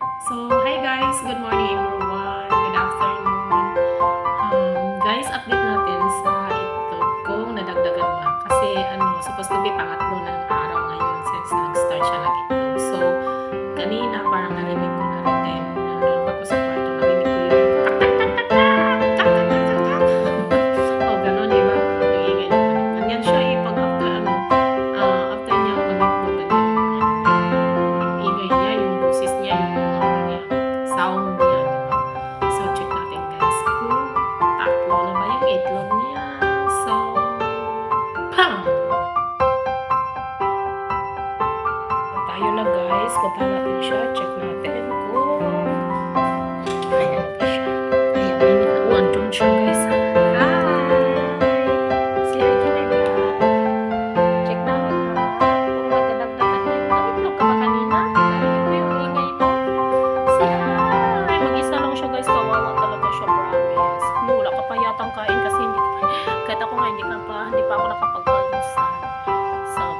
So, hi guys! Good morning everyone! Good afternoon! Um, guys, update natin sa itlog kung nadagdagan ba. Kasi ano, supposed to be pangatlo ng araw ngayon since nag-start siya nag-itlog. So, kanina parang narinig ko na rin Tayo na guys, punta natin siya, check natin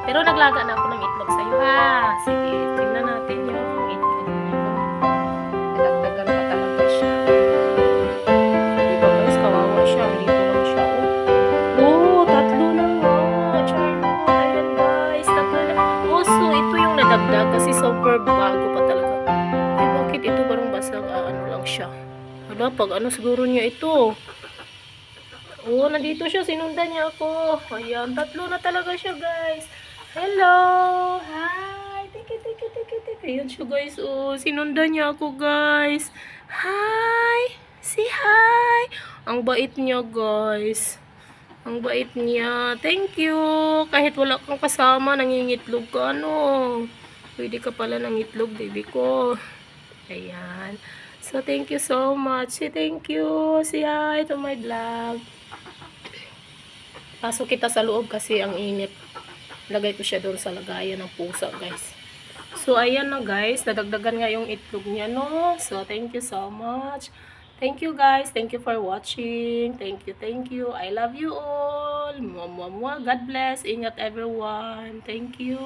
pero naglaga na ako ng itlog sa'yo ha. Sige, tingnan natin yung itlog niya. Nadagdagan pa talaga siya. Di ba guys, kawawa siya. Dito lang. Oh, oh tatlo na nga. Charot. Ayan guys. Oh, so ito yung nadagdag kasi super bago pa talaga. Ay, bakit ito parang basag? Ah, ano lang siya. Hala, pag ano siguro niya ito. Oo, nandito siya. Sinundan niya ako. Ayan, tatlo na talaga siya, guys. Hello! Hi! Tiki, tiki, tiki, tiki. Ayan siya, guys. Oh, sinundan niya ako, guys. Hi! Say hi! Ang bait niya, guys. Ang bait niya. Thank you. Kahit wala kang kasama, nangingitlog ka, ano. Pwede ka pala ng itlog, baby ko. Ayan. So, thank you so much. Say thank you. Say hi to my vlog. Pasok kita sa loob kasi ang init. Lagay ko siya doon sa lagayan ng pusa, guys. So, ayan na, guys. Nadagdagan nga yung itlog niya, no? So, thank you so much. Thank you, guys. Thank you for watching. Thank you, thank you. I love you all. Mwah, mwah, mwah. God bless. Ingat, everyone. Thank you.